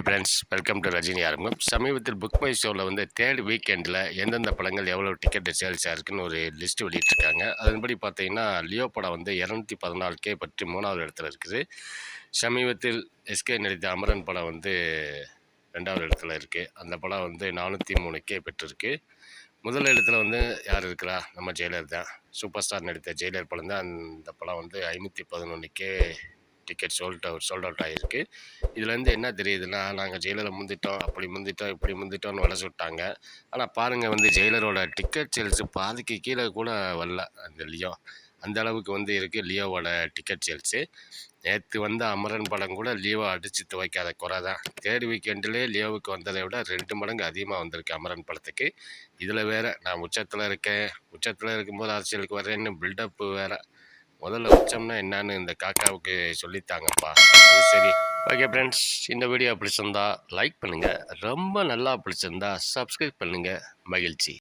Hi friends welcome to Rajini ஆரம்பம் சமீபத்தில் book my ஷோவில் வந்து தேர்ட் வீக்கெண்டில் எந்தெந்த படங்கள் எவ்வளோ டிக்கெட் சேல்ஸ் இருக்குன்னு ஒரு லிஸ்ட் வெளியிட்டிருக்காங்க. அதன்படி பார்த்தீங்கன்னா லியோ படம் வந்து இரநூத்தி பதினாலு கே பற்றி மூணாவது இடத்துல இருக்குது. சமீபத்தில் எஸ்கே நடித்த அமரன் படம் வந்து ரெண்டாவது இடத்துல இருக்குது அந்த படம் வந்து நானூற்றி மூணு கே பெற்றிருக்கு. முதல் இடத்துல வந்து யார் இருக்கிறா? நம்ம ஜெயிலர் தான். சூப்பர் ஸ்டார் நடித்த ஜெயிலர் படம் தான். அந்த படம் வந்து ஐநூற்றி பதினொன்று K ticket sold out sold out ஆகிருக்கு இதுலேருந்து என்ன தெரியுதுன்னா நாங்கள் ஜெயிலரை முந்திட்டோம் அப்படி முந்திட்டோம் இப்படி முந்திட்டோம்னு வளர விட்டாங்க ஆனால் பாருங்கள் வந்து ஜெயிலரோட டிக்கெட் சேல்ஸு பாதிக்கு கீழே கூட வரல. அந்த லியோ அந்த அளவுக்கு வந்து இருக்குது லியோவோட டிக்கெட் சேல்ஸு நேற்று வந்த அமரன் படம் கூட லியோவை அடித்து துவைக்காத குறை தான். தேர்ட் வீக்கெண்டிலே லியோவுக்கு வந்ததை விட ரெண்டு மடங்கு அதிகமாக வந்திருக்கு அமரன் படத்துக்கு. இதில் வேறு நான் உச்சத்தில் இருக்கேன். உச்சத்தில் இருக்கும்போது அரசியலுக்கு வரேன்னு பில்டப்பு வேறு. முதல்ல உச்சம்னா என்னன்னு இந்த காக்காவுக்கு சொல்லித்தாங்கப்பா. அது சரி. ஓகே ஃப்ரெண்ட்ஸ் இந்த வீடியோ பிடிச்சிருந்தா லைக் பண்ணுங்கள் ரொம்ப நல்லா பிடிச்சிருந்தா சப்ஸ்கிரைப் பண்ணுங்கள் மகிழ்ச்சி.